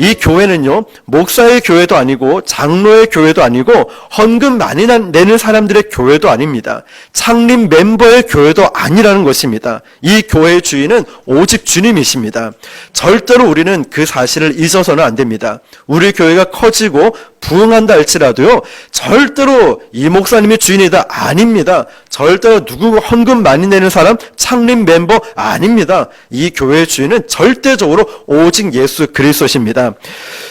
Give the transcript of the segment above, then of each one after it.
이 교회는요, 목사의 교회도 아니고, 장로의 교회도 아니고, 헌금 많이 난- 내는 사람들의 교회도 아닙니다. 창립 멤버의 교회도 아니라는 것입니다. 이 교회의 주인은 오직 주님이십니다. 절대로 우리는 그 사실을 잊어서는 안 됩니다. 우리 교회가 커지고 부흥한다 할지라도요, 절대로 이 목사님이 주인이다 아닙니다. 절대로 누구 헌금 많이 내는 사람 창립 멤버 아닙니다. 이 교회의 주인은 절대적으로 오직 예수 그리스도십니다.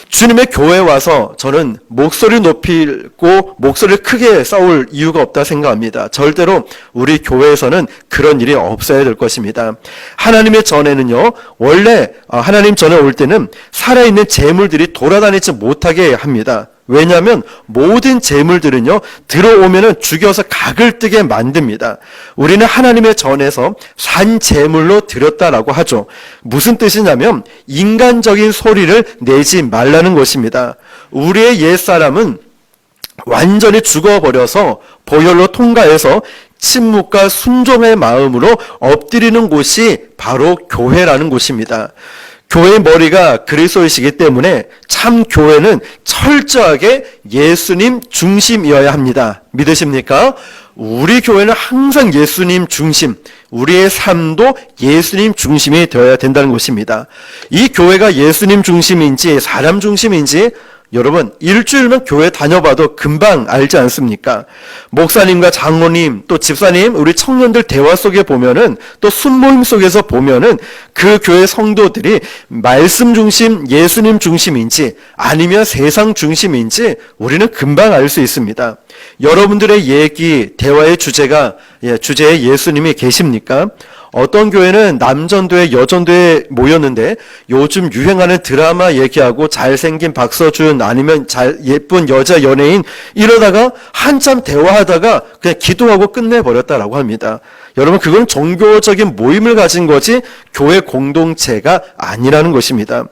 주님의 교회에 와서 저는 목소리 높이고 목소리를 크게 싸울 이유가 없다 생각합니다. 절대로 우리 교회에서는 그런 일이 없어야 될 것입니다. 하나님의 전에는요, 원래 어, 하나님 전에 올 때는 살아있는 재물들이 돌아다니지 못하게 합니다. 왜냐하면 모든 재물들은요 들어오면은 죽여서 각을 뜨게 만듭니다. 우리는 하나님의 전에서 산 재물로 드렸다라고 하죠. 무슨 뜻이냐면 인간적인 소리를 내지 말라 는 것입니다. 우리의 옛 사람은 완전히 죽어버려서 보혈로 통과해서 침묵과 순종의 마음으로 엎드리는 곳이 바로 교회라는 곳입니다. 교회의 머리가 그리스도이시기 때문에 참 교회는 철저하게 예수님 중심이어야 합니다. 믿으십니까? 우리 교회는 항상 예수님 중심, 우리의 삶도 예수님 중심이 되어야 된다는 것입니다. 이 교회가 예수님 중심인지 사람 중심인지 여러분, 일주일만 교회 다녀봐도 금방 알지 않습니까? 목사님과 장로님, 또 집사님, 우리 청년들 대화 속에 보면은, 또 순모임 속에서 보면은, 그 교회 성도들이 말씀 중심, 예수님 중심인지, 아니면 세상 중심인지, 우리는 금방 알 수 있습니다. 여러분들의 얘기, 대화의 주제가, 예, 주제에 예수님이 계십니까? 어떤 교회는 남전도에 여전도에 모였는데 요즘 유행하는 드라마 얘기하고 잘생긴 박서준 아니면 잘 예쁜 여자 연예인 이러다가 한참 대화하다가 그냥 기도하고 끝내버렸다라고 합니다. 여러분 그건 종교적인 모임을 가진 거지 교회 공동체가 아니라는 것입니다.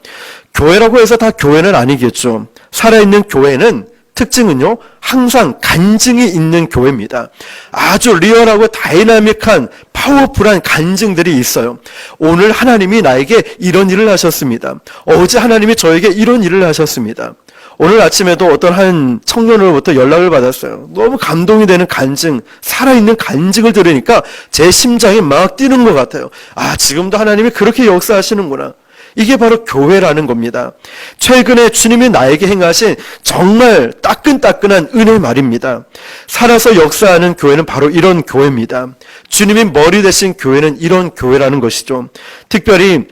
교회라고 해서 다 교회는 아니겠죠. 살아있는 교회는 특징은요, 항상 간증이 있는 교회입니다. 아주 리얼하고 다이나믹한, 파워풀한 간증들이 있어요. 오늘 하나님이 나에게 이런 일을 하셨습니다. 어제 하나님이 저에게 이런 일을 하셨습니다. 오늘 아침에도 어떤 한 청년으로부터 연락을 받았어요. 너무 감동이 되는 간증, 살아있는 간증을 들으니까 제 심장이 막 뛰는 것 같아요. 아, 지금도 하나님이 그렇게 역사하시는구나. 이게 바로 교회라는 겁니다. 최근에 주님이 나에게 행하신 정말 따끈따끈한 은혜 말입니다. 살아서 역사하는 교회는 바로 이런 교회입니다. 주님이 머리 대신 교회는 이런 교회라는 것이죠. 특별히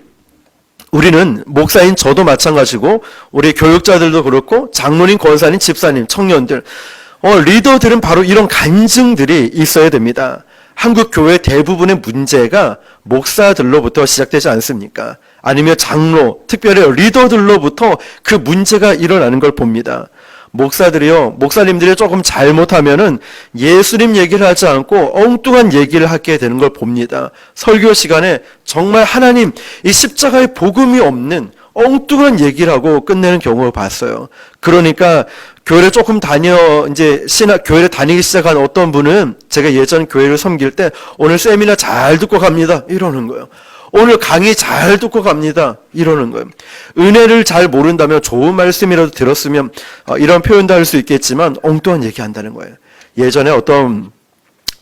우리는 목사인 저도 마찬가지고 우리 교육자들도 그렇고 장로님, 권사님, 집사님, 청년들 어, 리더들은 바로 이런 간증들이 있어야 됩니다. 한국 교회 대부분의 문제가 목사들로부터 시작되지 않습니까? 아니면 장로, 특별히 리더들로부터 그 문제가 일어나는 걸 봅니다. 목사들이요, 목사님들이 조금 잘못하면은 예수님 얘기를 하지 않고 엉뚱한 얘기를 하게 되는 걸 봅니다. 설교 시간에 정말 하나님, 이 십자가의 복음이 없는 엉뚱한 얘기를 하고 끝내는 경우를 봤어요. 그러니까 교회를 조금 다녀 이제 신학 교회를 다니기 시작한 어떤 분은 제가 예전 교회를 섬길 때 오늘 세미나 잘 듣고 갑니다 이러는 거예요. 오늘 강의 잘 듣고 갑니다 이러는 거예요. 은혜를 잘 모른다면 좋은 말씀이라도 들었으면 어, 이런 표현도 할 수 있겠지만 엉뚱한 얘기 한다는 거예요. 예전에 어떤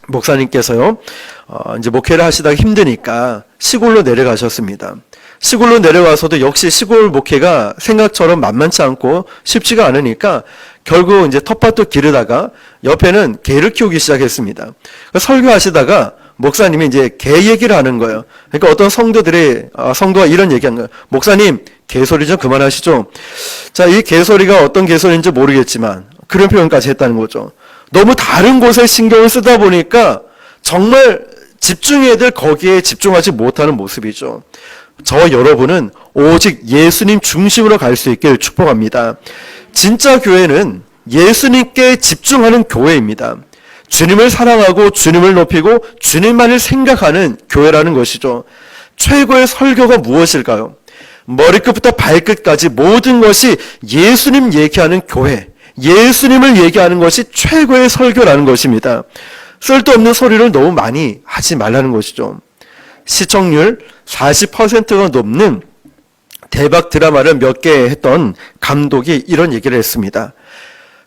목사님께서요, 어, 이제 목회를 하시다가 힘드니까 시골로 내려가셨습니다. 시골로 내려와서도 역시 시골 목회가 생각처럼 만만치 않고 쉽지가 않으니까 결국 이제 텃밭도 기르다가 옆에는 개를 키우기 시작했습니다. 설교하시다가 목사님이 이제 개 얘기를 하는 거예요. 그러니까 어떤 성도들이, 어, 성도가 이런 얘기한 거예요. 목사님, 개소리 좀 그만하시죠. 자, 이 개소리가 어떤 개소리인지 모르겠지만 그런 표현까지 했다는 거죠. 너무 다른 곳에 신경을 쓰다 보니까 정말 집중해야 될 거기에 집중하지 못하는 모습이죠. 저와 여러분은 오직 예수님 중심으로 갈 수 있기를 축복합니다. 진짜 교회는 예수님께 집중하는 교회입니다. 주님을 사랑하고 주님을 높이고 주님만을 생각하는 교회라는 것이죠. 최고의 설교가 무엇일까요? 머리끝부터 발끝까지 모든 것이 예수님 얘기하는 교회, 예수님을 얘기하는 것이 최고의 설교라는 것입니다. 쓸데없는 소리를 너무 많이 하지 말라는 것이죠. 시청률 40%가 넘는 대박 드라마를 몇 개 했던 감독이 이런 얘기를 했습니다.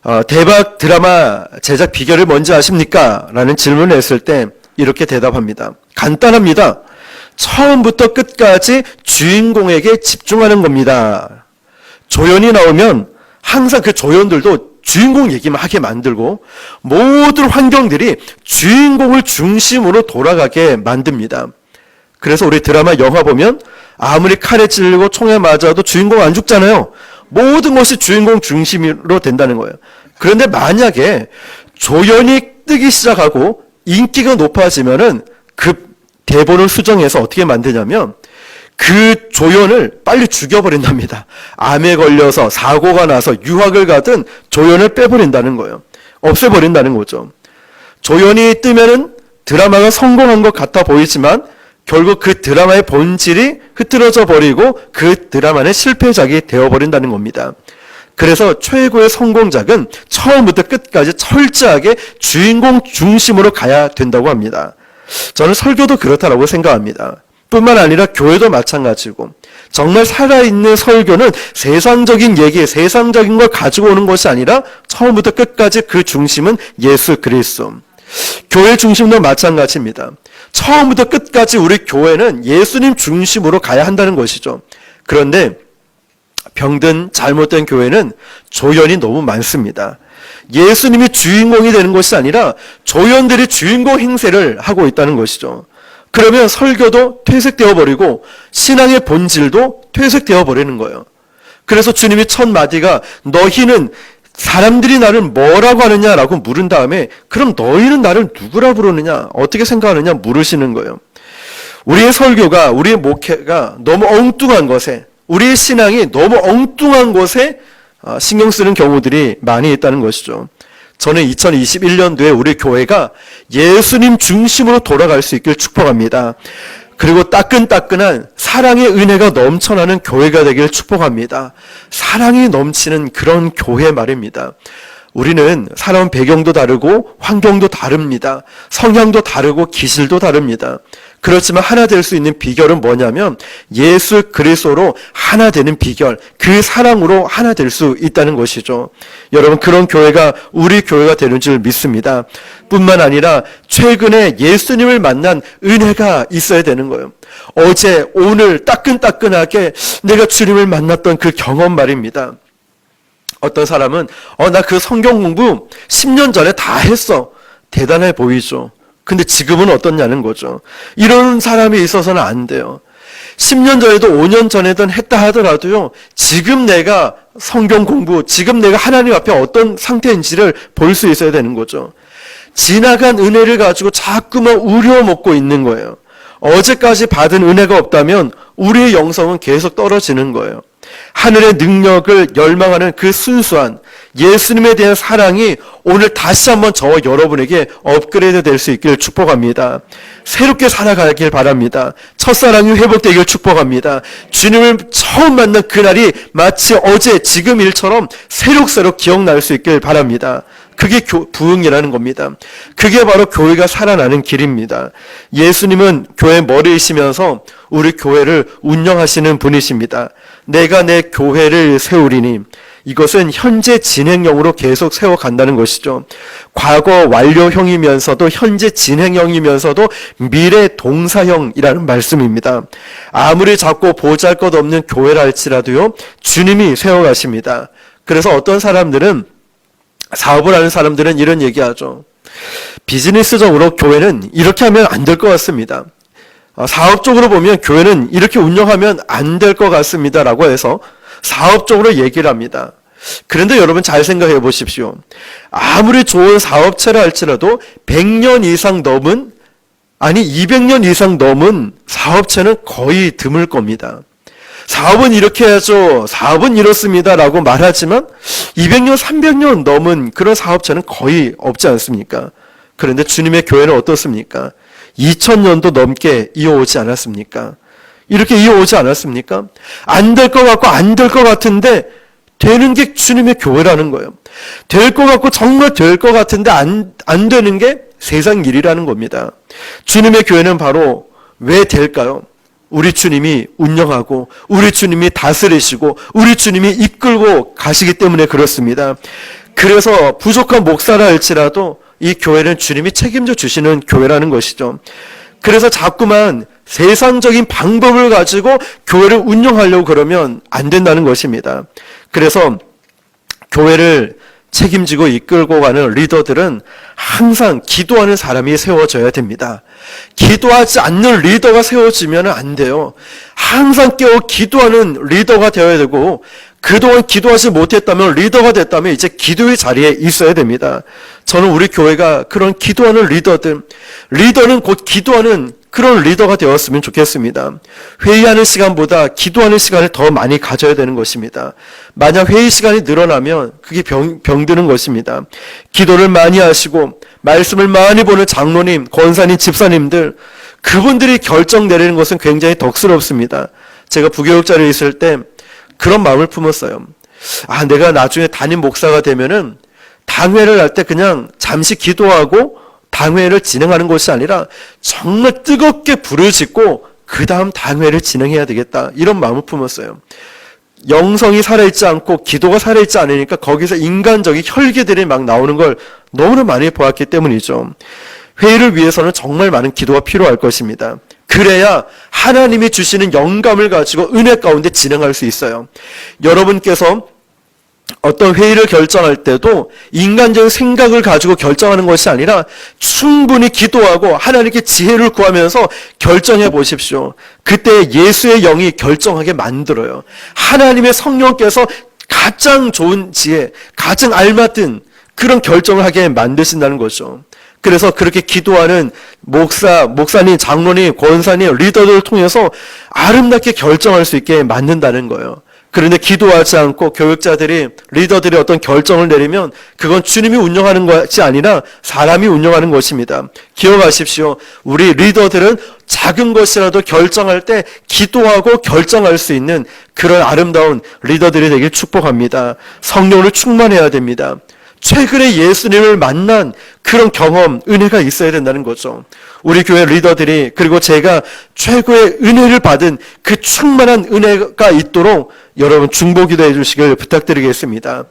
어, 대박 드라마 제작 비결을 뭔지 아십니까? 라는 질문을 했을 때 이렇게 대답합니다. 간단합니다. 처음부터 끝까지 주인공에게 집중하는 겁니다. 조연이 나오면 항상 그 조연들도 주인공 얘기만 하게 만들고 모든 환경들이 주인공을 중심으로 돌아가게 만듭니다. 그래서 우리 드라마 영화 보면 아무리 칼에 찔리고 총에 맞아도 주인공 안 죽잖아요. 모든 것이 주인공 중심으로 된다는 거예요. 그런데 만약에 조연이 뜨기 시작하고 인기가 높아지면은 그 대본을 수정해서 어떻게 만드냐면 그 조연을 빨리 죽여버린답니다. 암에 걸려서 사고가 나서 유학을 가든 조연을 빼버린다는 거예요. 없애버린다는 거죠. 조연이 뜨면은 드라마가 성공한 것 같아 보이지만 결국 그 드라마의 본질이 흐트러져 버리고 그 드라마는 실패작이 되어버린다는 겁니다. 그래서 최고의 성공작은 처음부터 끝까지 철저하게 주인공 중심으로 가야 된다고 합니다. 저는 설교도 그렇다라고 생각합니다. 뿐만 아니라 교회도 마찬가지고 정말 살아있는 설교는 세상적인 얘기, 세상적인 걸 가지고 오는 것이 아니라 처음부터 끝까지 그 중심은 예수 그리스도. 교회 중심도 마찬가지입니다. 처음부터 끝까지 우리 교회는 예수님 중심으로 가야 한다는 것이죠. 그런데 병든 잘못된 교회는 조연이 너무 많습니다. 예수님이 주인공이 되는 것이 아니라 조연들이 주인공 행세를 하고 있다는 것이죠. 그러면 설교도 퇴색되어 버리고 신앙의 본질도 퇴색되어 버리는 거예요. 그래서 주님이 첫 마디가 너희는 사람들이 나를 뭐라고 하느냐라고 물은 다음에 그럼 너희는 나를 누구라 부르느냐 어떻게 생각하느냐 물으시는 거예요. 우리의 설교가 우리의 목회가 너무 엉뚱한 것에 우리의 신앙이 너무 엉뚱한 것에 어, 신경 쓰는 경우들이 많이 있다는 것이죠. 저는 2021년도에 우리 교회가 예수님 중심으로 돌아갈 수 있길 축복합니다. 그리고 따끈따끈한 사랑의 은혜가 넘쳐나는 교회가 되길 축복합니다. 사랑이 넘치는 그런 교회 말입니다. 우리는 살아온 배경도 다르고 환경도 다릅니다. 성향도 다르고 기질도 다릅니다. 그렇지만 하나 될 수 있는 비결은 뭐냐면 예수 그리스도로 하나 되는 비결, 그 사랑으로 하나 될 수 있다는 것이죠. 여러분 그런 교회가 우리 교회가 되는 줄 믿습니다. 뿐만 아니라 최근에 예수님을 만난 은혜가 있어야 되는 거예요. 어제 오늘 따끈따끈하게 내가 주님을 만났던 그 경험 말입니다. 어떤 사람은 어 나 그 성경 공부 10년 전에 다 했어. 대단해 보이죠. 근데 지금은 어떻냐는 거죠. 이런 사람이 있어서는 안 돼요. 10년 전에도 5년 전에든 했다 하더라도요. 지금 내가 성경 공부, 지금 내가 하나님 앞에 어떤 상태인지를 볼 수 있어야 되는 거죠. 지나간 은혜를 가지고 자꾸만 우려 먹고 있는 거예요. 어제까지 받은 은혜가 없다면 우리의 영성은 계속 떨어지는 거예요. 하늘의 능력을 열망하는 그 순수한 예수님에 대한 사랑이 오늘 다시 한번 저와 여러분에게 업그레이드 될 수 있기를 축복합니다. 새롭게 살아가길 바랍니다. 첫사랑이 회복되길 축복합니다. 주님을 처음 만난 그날이 마치 어제 지금 일처럼 새록새록 기억날 수 있길 바랍니다. 그게 교, 부흥이라는 겁니다. 그게 바로 교회가 살아나는 길입니다. 예수님은 교회 머리이시면서 우리 교회를 운영하시는 분이십니다. 내가 내 교회를 세우리니 이것은 현재 진행형으로 계속 세워간다는 것이죠. 과거 완료형이면서도 현재 진행형이면서도 미래 동사형이라는 말씀입니다. 아무리 작고 보잘 것 없는 교회라 할지라도요, 주님이 세워가십니다. 그래서 어떤 사람들은 사업을 하는 사람들은 이런 얘기하죠. 비즈니스적으로 교회는 이렇게 하면 안 될 것 같습니다. 어, 사업적으로 보면 교회는 이렇게 운영하면 안 될 것 같습니다라고 해서 사업적으로 얘기를 합니다. 그런데 여러분 잘 생각해 보십시오. 아무리 좋은 사업체라 할지라도 100년 이상 넘은 아니 200년 이상 넘은 사업체는 거의 드물 겁니다. 사업은 이렇게 해야죠. 사업은 이렇습니다라고 말하지만 200년, 300년 넘은 그런 사업체는 거의 없지 않습니까? 그런데 주님의 교회는 어떻습니까? 2000년도 넘게 이어오지 않았습니까? 이렇게 이어오지 않았습니까? 안 될 것 같고 안 될 것 같은데 되는 게 주님의 교회라는 거예요. 될 것 같고 정말 될 것 같은데 안, 안 되는 게 세상 일이라는 겁니다. 주님의 교회는 바로 왜 될까요? 우리 주님이 운영하고 우리 주님이 다스리시고 우리 주님이 이끌고 가시기 때문에 그렇습니다. 그래서 부족한 목사라 할지라도 이 교회는 주님이 책임져 주시는 교회라는 것이죠. 그래서 자꾸만 세상적인 방법을 가지고 교회를 운영하려고 그러면 안 된다는 것입니다. 그래서 교회를 책임지고 이끌고 가는 리더들은 항상 기도하는 사람이 세워져야 됩니다. 기도하지 않는 리더가 세워지면 안 돼요. 항상 깨어 기도하는 리더가 되어야 되고, 그동안 기도하지 못했다면 리더가 됐다면 이제 기도의 자리에 있어야 됩니다. 저는 우리 교회가 그런 기도하는 리더들, 리더는 곧 기도하는 그런 리더가 되었으면 좋겠습니다. 회의하는 시간보다 기도하는 시간을 더 많이 가져야 되는 것입니다. 만약 회의 시간이 늘어나면 그게 병, 병드는 것입니다. 기도를 많이 하시고 말씀을 많이 보는 장로님, 권사님, 집사님들 그분들이 결정 내리는 것은 굉장히 덕스럽습니다. 제가 부교육자로 있을 때 그런 마음을 품었어요. 아, 내가 나중에 담임 목사가 되면은 당회를 할 때 그냥 잠시 기도하고 당회를 진행하는 것이 아니라 정말 뜨겁게 짓고 그 다음 당회를 진행해야 되겠다. 이런 마음을 품었어요. 영성이 살아있지 않고 기도가 살아있지 않으니까 거기서 인간적인 혈기들이 막 나오는 걸 너무나 많이 보았기 때문이죠. 회의를 위해서는 정말 많은 기도가 필요할 것입니다. 그래야 하나님이 주시는 영감을 가지고 은혜 가운데 진행할 수 있어요. 여러분께서 어떤 회의를 결정할 때도 인간적인 생각을 가지고 결정하는 것이 아니라 충분히 기도하고 하나님께 지혜를 구하면서 결정해 보십시오. 그때 예수의 영이 결정하게 만들어요. 하나님의 성령께서 가장 좋은 지혜, 가장 알맞은 그런 결정을 하게 만드신다는 거죠. 그래서 그렇게 기도하는 목사, 목사님, 장로님, 권사님, 리더들을 통해서 아름답게 결정할 수 있게 만든다는 거예요. 그런데 기도하지 않고 교육자들이 리더들이 어떤 결정을 내리면 그건 주님이 운영하는 것이 아니라 사람이 운영하는 것입니다. 기억하십시오. 우리 리더들은 작은 것이라도 결정할 때 기도하고 결정할 수 있는 그런 아름다운 리더들이 되길 축복합니다. 성령을 충만해야 됩니다. 최근에 예수님을 만난 그런 경험, 은혜가 있어야 된다는 거죠. 우리 교회 리더들이 그리고 제가 최고의 은혜를 받은 그 충만한 은혜가 있도록 여러분 중보기도 해주시길 부탁드리겠습니다.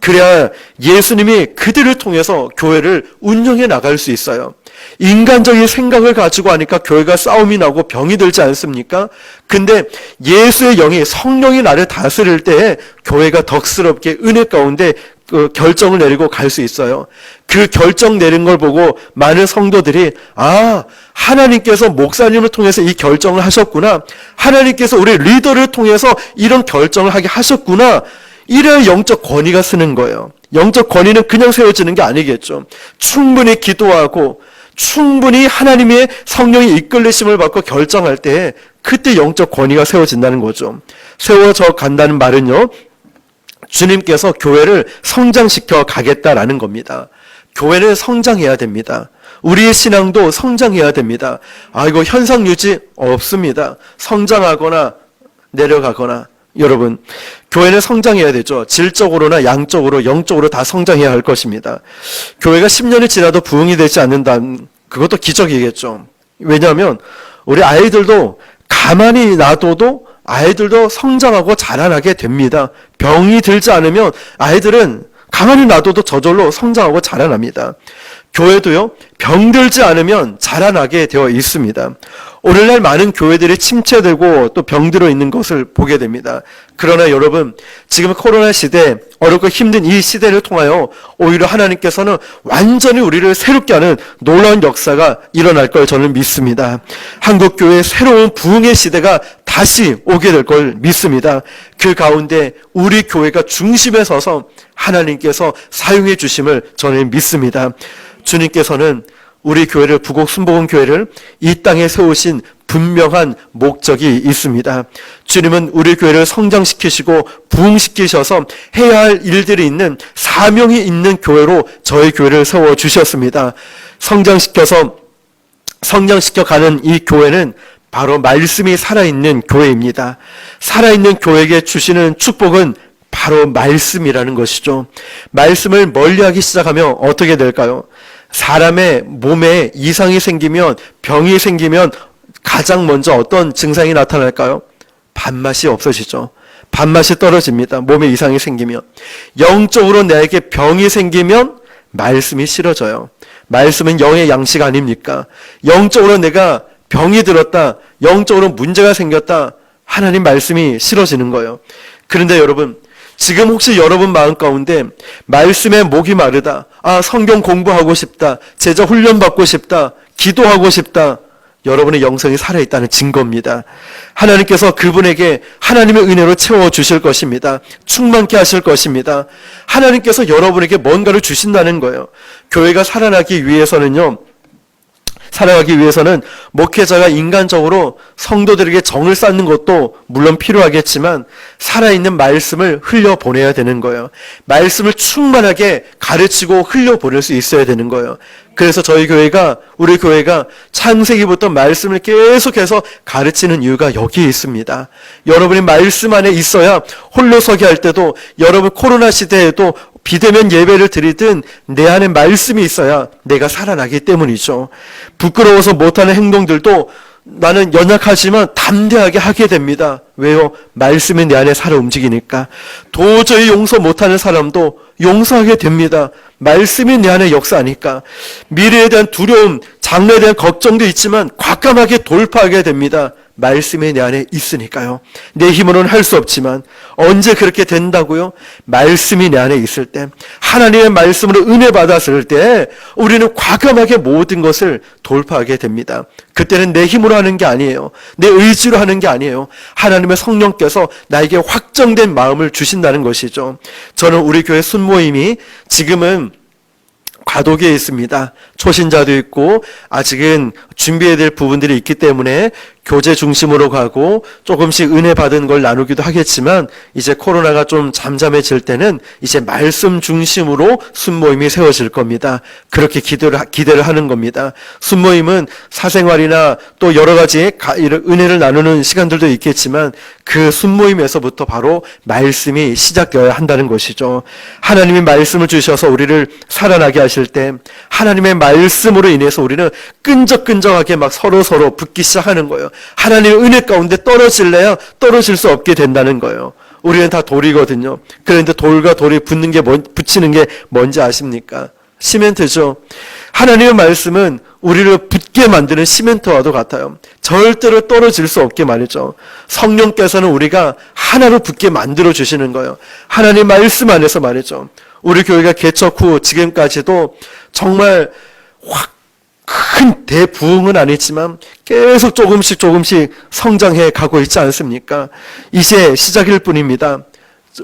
그래야 예수님이 그들을 통해서 교회를 운영해 나갈 수 있어요. 인간적인 생각을 가지고 하니까 교회가 싸움이 나고 병이 들지 않습니까? 근데 예수의 영이 성령이 나를 다스릴 때 교회가 덕스럽게 은혜 가운데 그 결정을 내리고 갈 수 있어요. 그 결정 내린 걸 보고 많은 성도들이 아 하나님께서 목사님을 통해서 이 결정을 하셨구나. 하나님께서 우리 리더를 통해서 이런 결정을 하게 하셨구나. 이래야 영적 권위가 쓰는 거예요. 영적 권위는 그냥 세워지는 게 아니겠죠. 충분히 기도하고 충분히 하나님의 성령이 이끌리심을 받고 결정할 때 그때 영적 권위가 세워진다는 거죠. 세워져 간다는 말은요. 주님께서 교회를 성장시켜 가겠다라는 겁니다. 교회는 성장해야 됩니다. 우리의 신앙도 성장해야 됩니다. 아, 이거 현상 유지 없습니다. 성장하거나 내려가거나. 여러분, 교회는 성장해야 되죠. 질적으로나 양적으로, 영적으로 다 성장해야 할 것입니다. 교회가 10년이 지나도 부흥이 되지 않는다는 그것도 기적이겠죠. 왜냐하면 우리 아이들도 가만히 놔둬도 아이들도 성장하고 자라나게 됩니다. 병이 들지 않으면 아이들은 가만히 놔둬도 저절로 성장하고 자라납니다. 교회도요, 병들지 않으면 자라나게 되어 있습니다. 오늘날 많은 교회들이 침체되고 또 병들어 있는 것을 보게 됩니다. 그러나 여러분, 지금 코로나 시대, 어렵고 힘든 이 시대를 통하여 오히려 하나님께서는 완전히 우리를 새롭게 하는 놀라운 역사가 일어날 걸 저는 믿습니다. 한국교회 새로운 부흥의 시대가 다시 오게 될 걸 믿습니다. 그 가운데 우리 교회가 중심에 서서 하나님께서 사용해 주심을 저는 믿습니다. 주님께서는 우리 교회를 부곡 순복음 교회를 이 땅에 세우신 분명한 목적이 있습니다. 주님은 우리 교회를 성장시키시고 부흥시키셔서 해야 할 일들이 있는 사명이 있는 교회로 저희 교회를 세워 주셨습니다. 성장시켜서 성장시켜 가는 이 교회는 바로 말씀이 살아있는 교회입니다. 살아있는 교회에게 주시는 축복은 바로 말씀이라는 것이죠. 말씀을 멀리하기 시작하면 어떻게 될까요? 사람의 몸에 이상이 생기면 병이 생기면 가장 먼저 어떤 증상이 나타날까요? 밥맛이 없어지죠. 밥맛이 떨어집니다. 몸에 이상이 생기면. 영적으로 나에게 병이 생기면 말씀이 싫어져요. 말씀은 영의 양식 아닙니까? 영적으로 내가 병이 들었다. 영적으로 문제가 생겼다. 하나님 말씀이 싫어지는 거예요. 그런데 여러분, 지금 혹시 여러분 마음 가운데 말씀에 목이 마르다. 아, 성경 공부하고 싶다. 제자 훈련 받고 싶다. 기도하고 싶다. 여러분의 영성이 살아있다는 증거입니다. 하나님께서 그분에게 하나님의 은혜로 채워주실 것입니다. 충만케 하실 것입니다. 하나님께서 여러분에게 뭔가를 주신다는 거예요. 교회가 살아나기 위해서는요, 살아가기 위해서는 목회자가 인간적으로 성도들에게 정을 쌓는 것도 물론 필요하겠지만 살아있는 말씀을 흘려보내야 되는 거예요. 말씀을 충만하게 가르치고 흘려보낼 수 있어야 되는 거예요. 그래서 저희 교회가 우리 교회가 창세기부터 말씀을 계속해서 가르치는 이유가 여기에 있습니다. 여러분이 말씀 안에 있어야 홀로 서기 할 때도 여러분 코로나 시대에도 비대면 예배를 드리든 내 안에 말씀이 있어야 내가 살아나기 때문이죠. 부끄러워서 못하는 행동들도 나는 연약하지만 담대하게 하게 됩니다. 왜요? 말씀이 내 안에 살아 움직이니까. 도저히 용서 못하는 사람도 용서하게 됩니다. 말씀이 내 안에 역사하니까. 미래에 대한 두려움, 장래에 대한 걱정도 있지만 과감하게 돌파하게 됩니다. 말씀이 내 안에 있으니까요. 내 힘으로는 할 수 없지만 언제 그렇게 된다고요? 말씀이 내 안에 있을 때 하나님의 말씀으로 은혜 받았을 때 우리는 과감하게 모든 것을 돌파하게 됩니다. 그때는 내 힘으로 하는 게 아니에요. 내 의지로 하는 게 아니에요. 하나님의 성령께서 나에게 확정된 마음을 주신다는 것이죠. 저는 우리 교회 순모임이 지금은 과도기에 있습니다. 초신자도 있고 아직은 준비해야 될 부분들이 있기 때문에 교제 중심으로 가고 조금씩 은혜 받은 걸 나누기도 하겠지만 이제 코로나가 좀 잠잠해질 때는 이제 말씀 중심으로 순모임이 세워질 겁니다. 그렇게 기대를, 기대를 하는 겁니다. 순모임은 사생활이나 또 여러 가지 은혜를 나누는 시간들도 있겠지만 그 순모임에서부터 바로 말씀이 시작되어야 한다는 것이죠. 하나님이 말씀을 주셔서 우리를 살아나게 하실 때 하나님의 말씀으로 인해서 우리는 끈적끈적하게 막 서로 서로 붙기 시작하는 거예요. 하나님의 은혜 가운데 떨어질래야 떨어질 수 없게 된다는 거예요. 우리는 다 돌이거든요. 그런데 돌과 돌이 붙는 게 뭔, 붙이는 게 뭔지 아십니까? 시멘트죠. 하나님의 말씀은 우리를 붙게 만드는 시멘트와도 같아요. 절대로 떨어질 수 없게 말이죠. 성령께서는 우리가 하나로 붙게 만들어 주시는 거예요. 하나님 말씀 안에서 말이죠. 우리 교회가 개척 후 지금까지도 정말 확 큰 대부흥은 아니지만 계속 조금씩 조금씩 성장해 가고 있지 않습니까? 이제 시작일 뿐입니다.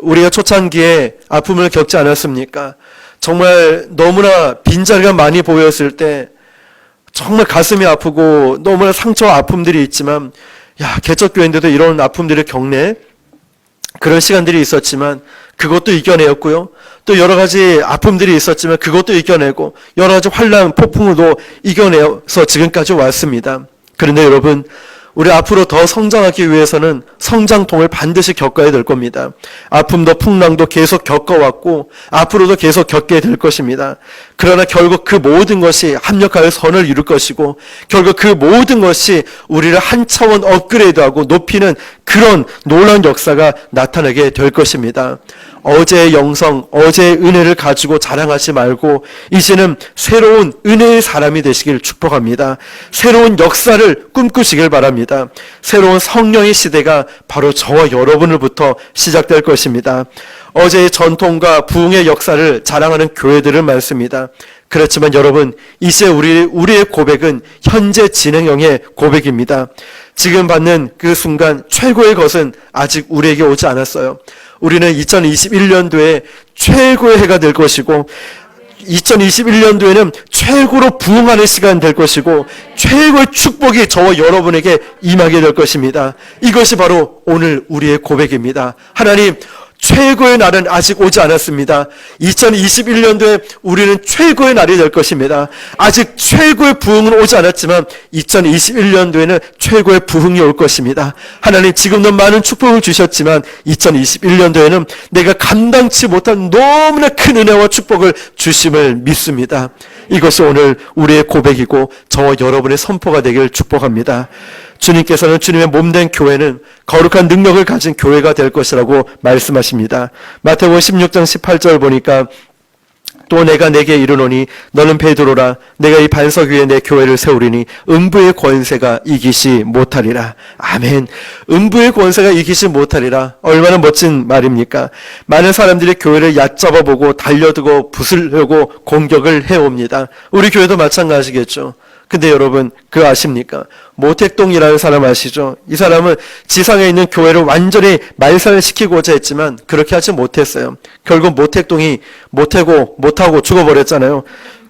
우리가 초창기에 아픔을 겪지 않았습니까? 정말 너무나 빈자리가 많이 보였을 때 정말 가슴이 아프고 너무나 상처와 아픔들이 있지만 야 개척교회인데도 이런 아픔들을 겪네 그런 시간들이 있었지만 그것도 이겨내었고요. 또 여러 가지 아픔들이 있었지만 그것도 이겨내고 여러 가지 환란, 폭풍우도 이겨내서 지금까지 왔습니다. 그런데 여러분 우리 앞으로 더 성장하기 위해서는 성장통을 반드시 겪어야 될 겁니다. 아픔도 풍랑도 계속 겪어왔고 앞으로도 계속 겪게 될 것입니다. 그러나 결국 그 모든 것이 합력하여 선을 이룰 것이고 결국 그 모든 것이 우리를 한 차원 업그레이드하고 높이는 그런 놀라운 역사가 나타나게 될 것입니다. 어제의 영성, 어제의 은혜를 가지고 자랑하지 말고 이제는 새로운 은혜의 사람이 되시길 축복합니다. 새로운 역사를 꿈꾸시길 바랍니다. 새로운 성령의 시대가 바로 저와 여러분을부터 시작될 것입니다. 어제의 전통과 부흥의 역사를 자랑하는 교회들은 많습니다. 그렇지만 여러분, 이제 우리, 우리의 고백은 현재 진행형의 고백입니다. 지금 받는 그 순간 최고의 것은 아직 우리에게 오지 않았어요. 우리는 2021년도에 최고의 해가 될 것이고 2021년도에는 최고로 부흥하는 시간 될 것이고 최고의 축복이 저와 여러분에게 임하게 될 것입니다. 이것이 바로 오늘 우리의 고백입니다. 하나님 최고의 날은 아직 오지 않았습니다. 2021년도에 우리는 최고의 날이 될 것입니다. 아직 최고의 부흥은 오지 않았지만 2021년도에는 최고의 부흥이 올 것입니다. 하나님 지금도 많은 축복을 주셨지만 2021년도에는 내가 감당치 못한 너무나 큰 은혜와 축복을 주심을 믿습니다. 이것이 오늘 우리의 고백이고 저와 여러분의 선포가 되길 축복합니다. 주님께서는 주님의 몸된 교회는 거룩한 능력을 가진 교회가 될 것이라고 말씀하십니다. 마태복음 16장 18절 보니까 또 내가 내게 이르노니 너는 베드로라 내가 이 반석 위에 내 교회를 세우리니 음부의 권세가 이기시 못하리라. 아멘. 음부의 권세가 이기시 못하리라. 얼마나 멋진 말입니까? 많은 사람들이 교회를 얕잡아 보고 달려들고 부수려고 공격을 해옵니다. 우리 교회도 마찬가지겠죠 근데 여러분 그거 아십니까? 모택동이라는 사람 아시죠? 이 사람은 지상에 있는 교회를 완전히 말살시키고자 했지만 그렇게 하지 못했어요. 결국 모택동이 못하고 못하고 죽어버렸잖아요.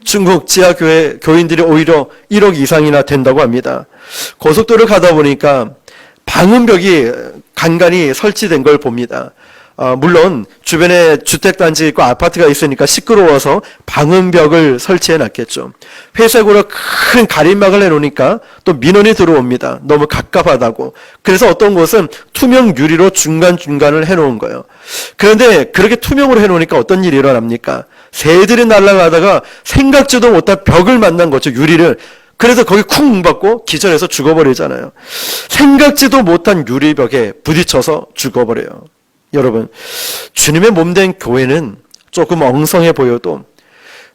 중국 지하교회 교인들이 오히려 1억 이상이나 된다고 합니다. 고속도로 가다 보니까 방음벽이 간간히 설치된 걸 봅니다. 어, 물론 주변에 주택단지 있고 아파트가 있으니까 시끄러워서 방음벽을 설치해 놨겠죠. 회색으로 큰 가림막을 해놓으니까 또 민원이 들어옵니다. 너무 갑갑하다고. 그래서 어떤 곳은 투명 유리로 중간중간을 해놓은 거예요. 그런데 그렇게 투명으로 해놓으니까 어떤 일이 일어납니까? 새들이 날아가다가 생각지도 못한 벽을 만난 거죠. 유리를. 그래서 거기 쿵 받고 기절해서 죽어버리잖아요. 생각지도 못한 유리벽에 부딪혀서 죽어버려요. 여러분, 주님의 몸된 교회는 조금 엉성해 보여도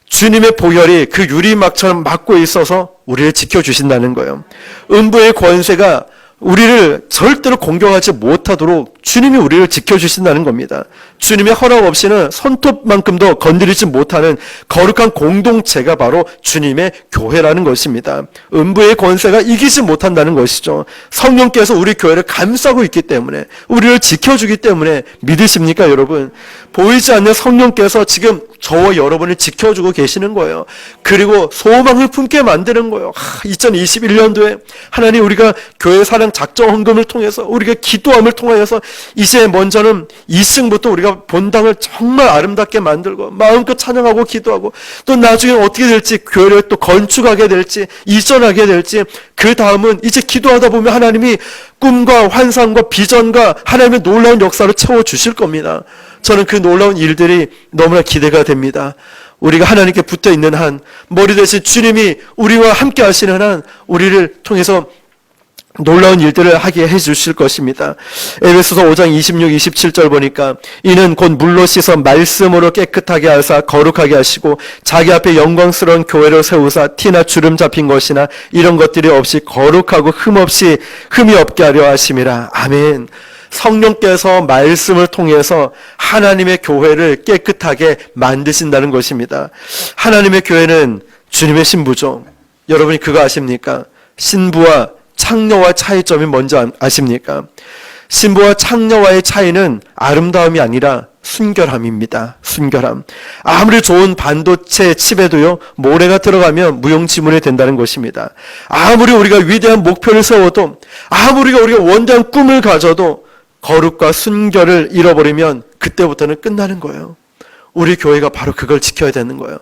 주님의 보혈이 그 유리막처럼 막고 있어서 우리를 지켜주신다는 거예요. 음부의 권세가 우리를 절대로 공격하지 못하도록 주님이 우리를 지켜주신다는 겁니다. 주님의 허락 없이는 손톱만큼도 건드리지 못하는 거룩한 공동체가 바로 주님의 교회라는 것입니다. 음부의 권세가 이기지 못한다는 것이죠. 성령께서 우리 교회를 감싸고 있기 때문에 우리를 지켜주기 때문에 믿으십니까 여러분? 보이지 않는 성령께서 지금 저와 여러분을 지켜주고 계시는 거예요. 그리고 소망을 품게 만드는 거예요. 2021년도에 하나님 우리가 교회 사랑 작정 헌금을 통해서 우리가 기도함을 통하여서 이제 먼저는 2층부터 우리가 본당을 정말 아름답게 만들고 마음껏 찬양하고 기도하고 또 나중에 어떻게 될지 교회를 또 건축하게 될지 이전하게 될지 그 다음은 이제 기도하다 보면 하나님이 꿈과 환상과 비전과 하나님의 놀라운 역사로 채워 주실 겁니다. 저는 그 놀라운 일들이 너무나 기대가 됩니다. 우리가 하나님께 붙어 있는 한, 머리 대신 주님이 우리와 함께 하시는 한, 우리를 통해서 놀라운 일들을 하게 해 주실 것입니다. 에베소서 5장 26, 27절 보니까 이는 곧 물로 씻어 말씀으로 깨끗하게 하사 거룩하게 하시고 자기 앞에 영광스러운 교회를 세우사 티나 주름 잡힌 것이나 이런 것들이 없이 거룩하고 흠 없이 흠이 없게 하려 하심이라. 아멘. 성령께서 말씀을 통해서 하나님의 교회를 깨끗하게 만드신다는 것입니다. 하나님의 교회는 주님의 신부죠. 여러분이 그거 아십니까? 신부와 창녀와 차이점이 뭔지 아십니까? 신부와 창녀와의 차이는 아름다움이 아니라 순결함입니다. 순결함. 아무리 좋은 반도체 칩에도요, 모래가 들어가면 무용지물이 된다는 것입니다. 아무리 우리가 위대한 목표를 세워도, 아무리 우리가 원대한 꿈을 가져도, 거룩과 순결을 잃어버리면 그때부터는 끝나는 거예요. 우리 교회가 바로 그걸 지켜야 되는 거예요.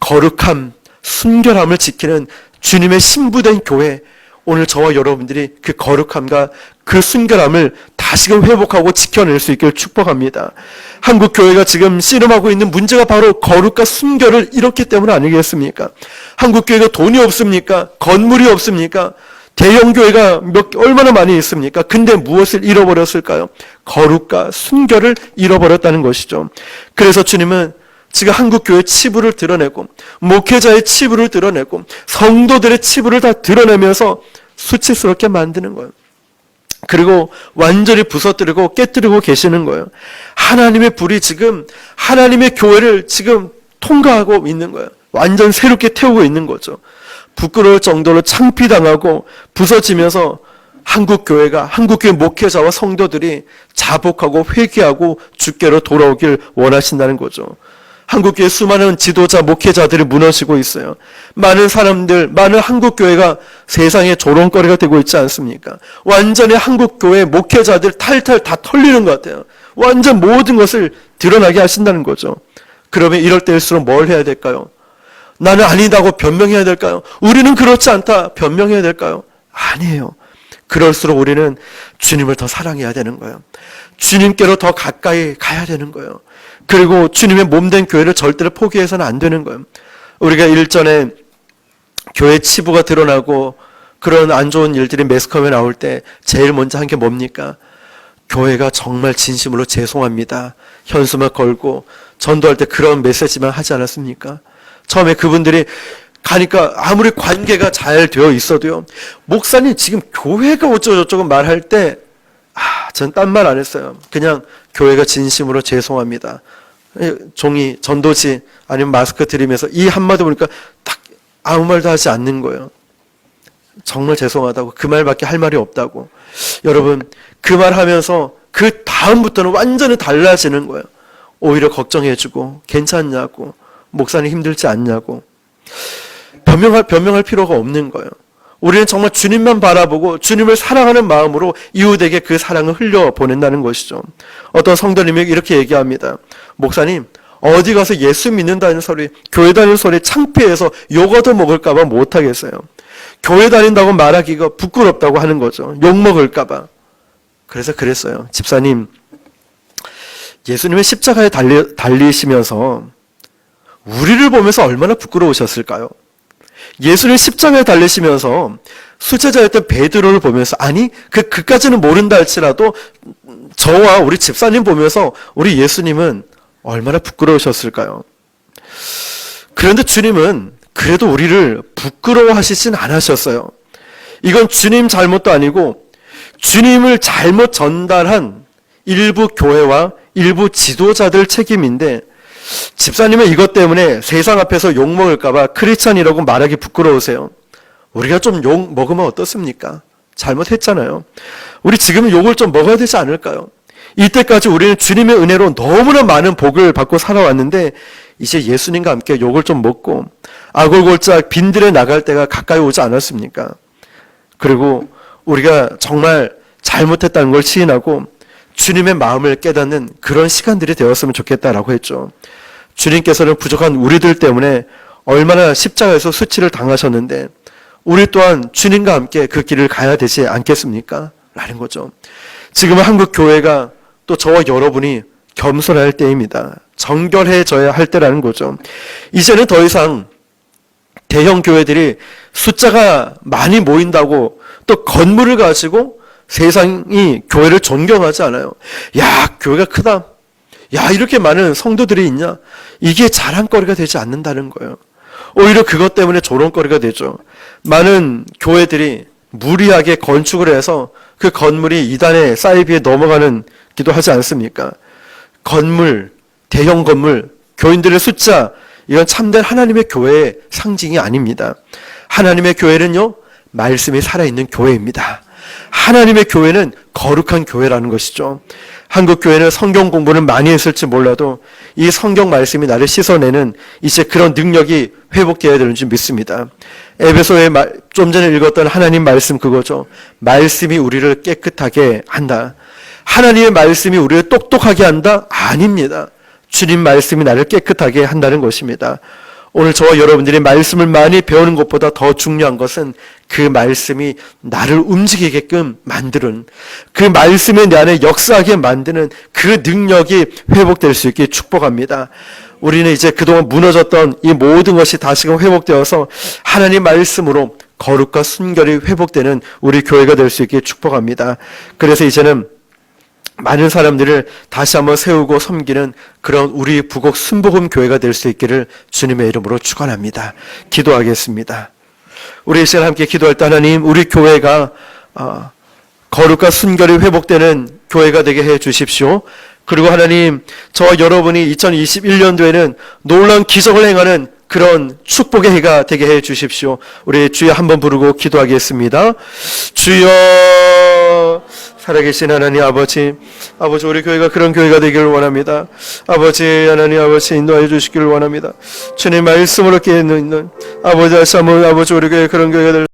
거룩함, 순결함을 지키는 주님의 신부된 교회. 오늘 저와 여러분들이 그 거룩함과 그 순결함을 다시금 회복하고 지켜낼 수 있기를 축복합니다. 한국 교회가 지금 씨름하고 있는 문제가 바로 거룩과 순결을 잃었기 때문 아니겠습니까? 한국 교회가 돈이 없습니까? 건물이 없습니까? 대형 교회가 몇 얼마나 많이 있습니까? 근데 무엇을 잃어버렸을까요? 거룩과 순결을 잃어버렸다는 것이죠. 그래서 주님은 지금 한국 교회 치부를 드러내고 목회자의 치부를 드러내고 성도들의 치부를 다 드러내면서 수치스럽게 만드는 거예요. 그리고 완전히 부서뜨리고 깨뜨리고 계시는 거예요. 하나님의 불이 지금 하나님의 교회를 지금 통과하고 있는 거예요. 완전 새롭게 태우고 있는 거죠. 부끄러울 정도로 창피당하고 부서지면서 한국 교회가 한국 교회 목회자와 성도들이 자복하고 회개하고 주께로 돌아오길 원하신다는 거죠. 한국 교회 수많은 지도자 목회자들이 무너지고 있어요. 많은 사람들, 많은 한국 교회가 세상의 조롱거리가 되고 있지 않습니까? 완전히 한국 교회 목회자들 탈탈 다 털리는 것 같아요. 완전 모든 것을 드러나게 하신다는 거죠. 그러면 이럴 때일수록 뭘 해야 될까요? 나는 아니다고 변명해야 될까요? 우리는 그렇지 않다. 변명해야 될까요? 아니에요. 그럴수록 우리는 주님을 더 사랑해야 되는 거예요. 주님께로 더 가까이 가야 되는 거예요. 그리고 주님의 몸된 교회를 절대로 포기해서는 안 되는 거예요. 우리가 일전에 교회 치부가 드러나고 그런 안 좋은 일들이 매스컴에 나올 때 제일 먼저 한 게 뭡니까? 교회가 정말 진심으로 죄송합니다. 현수막 걸고 전도할 때 그런 메시지만 하지 않았습니까? 처음에 그분들이 가니까 아무리 관계가 잘 되어 있어도요. 목사님 지금 교회가 어쩌고저쩌고 말할 때 아, 전 딴 말 안 했어요. 그냥 교회가 진심으로 죄송합니다. 예, 종이 전도지 아니면 마스크 드리면서 이 한마디 보니까 딱 아무 말도 하지 않는 거예요. 정말 죄송하다고 그 말밖에 할 말이 없다고. 여러분 그 말 하면서 그 다음부터는 완전히 달라지는 거예요. 오히려 걱정해주고 괜찮냐고 목사님 힘들지 않냐고 변명할 변명할 필요가 없는 거예요. 우리는 정말 주님만 바라보고 주님을 사랑하는 마음으로 이웃에게 그 사랑을 흘려 보낸다는 것이죠. 어떤 성도님이 이렇게 얘기합니다. 목사님 어디 가서 예수 믿는다는 소리, 교회 다니는 소리 창피해서 욕 얻어 먹을까봐 못하겠어요. 교회 다닌다고 말하기가 부끄럽다고 하는 거죠. 욕 먹을까봐. 그래서 그랬어요. 집사님, 예수님의 십자가에 달리, 달리시면서 우리를 보면서 얼마나 부끄러우셨을까요? 예수님 십자가에 달리시면서 수제자였던 베드로를 보면서 아니 그 그까지는 모른다 할지라도 저와 우리 집사님 보면서 우리 예수님은 얼마나 부끄러우셨을까요? 그런데 주님은 그래도 우리를 부끄러워하시진 않으셨어요. 이건 주님 잘못도 아니고 주님을 잘못 전달한 일부 교회와 일부 지도자들 책임인데 집사님은 이것 때문에 세상 앞에서 욕 먹을까봐 크리스찬이라고 말하기 부끄러우세요. 우리가 좀 욕 먹으면 어떻습니까? 잘못했잖아요. 우리 지금은 욕을 좀 먹어야 되지 않을까요? 이때까지 우리는 주님의 은혜로 너무나 많은 복을 받고 살아왔는데 이제 예수님과 함께 욕을 좀 먹고 아골골짝 빈들에 나갈 때가 가까이 오지 않았습니까? 그리고 우리가 정말 잘못했다는 걸 시인하고 주님의 마음을 깨닫는 그런 시간들이 되었으면 좋겠다라고 했죠. 주님께서는 부족한 우리들 때문에 얼마나 십자가에서 수치를 당하셨는데 우리 또한 주님과 함께 그 길을 가야 되지 않겠습니까? 라는 거죠. 지금은 한국 교회가 또 저와 여러분이 겸손할 때입니다. 정결해져야 할 때라는 거죠. 이제는 더 이상 대형 교회들이 숫자가 많이 모인다고 또 건물을 가지고 세상이 교회를 존경하지 않아요. 야, 교회가 크다. 야, 이렇게 많은 성도들이 있냐? 이게 자랑거리가 되지 않는다는 거예요. 오히려 그것 때문에 조롱거리가 되죠. 많은 교회들이 무리하게 건축을 해서 그 건물이 이단의 사이비에 넘어가는 기도 하지 않습니까? 건물, 대형 건물, 교인들의 숫자, 이건 참된 하나님의 교회의 상징이 아닙니다. 하나님의 교회는요, 말씀이 살아있는 교회입니다. 하나님의 교회는 거룩한 교회라는 것이죠. 한국 교회는 성경 공부를 많이 했을지 몰라도 이 성경 말씀이 나를 씻어내는 이제 그런 능력이 회복되어야 되는 줄 믿습니다. 에베소에 말- 좀 전에 읽었던 하나님 말씀 그거죠. 말씀이 우리를 깨끗하게 한다. 하나님의 말씀이 우리를 똑똑하게 한다? 아닙니다. 주님 말씀이 나를 깨끗하게 한다는 것입니다. 오늘 저와 여러분들이 말씀을 많이 배우는 것보다 더 중요한 것은 그 말씀이 나를 움직이게끔 만드는 그 말씀이 내 안에 역사하게 만드는 그 능력이 회복될 수 있게 축복합니다. 우리는 이제 그동안 무너졌던 이 모든 것이 다시금 회복되어서 하나님 말씀으로 거룩과 순결이 회복되는 우리 교회가 될 수 있게 축복합니다. 그래서 이제는 많은 사람들을 다시 한번 세우고 섬기는 그런 우리 부곡 순복음 교회가 될 수 있기를 주님의 이름으로 축원합니다. 기도하겠습니다. 우리 이 시간 함께 기도할 때 하나님 우리 교회가 어, 거룩과 순결이 회복되는 교회가 되게 해 주십시오. 그리고 하나님 저와 여러분이 2021년도에는 놀라운 기적을 행하는 그런 축복의 해가 되게 해 주십시오. 우리 주여 한번 부르고 기도하겠습니다. 주여 살아계신 하나님 아버지, 아버지 우리 교회가 그런 교회가 되기를 원합니다. 아버지 하나님 아버지 인도하여 주시기를 원합니다. 주님 말씀으로 깨어 있는 아버지 다시 아버지 우리 교회 그런 교회가 될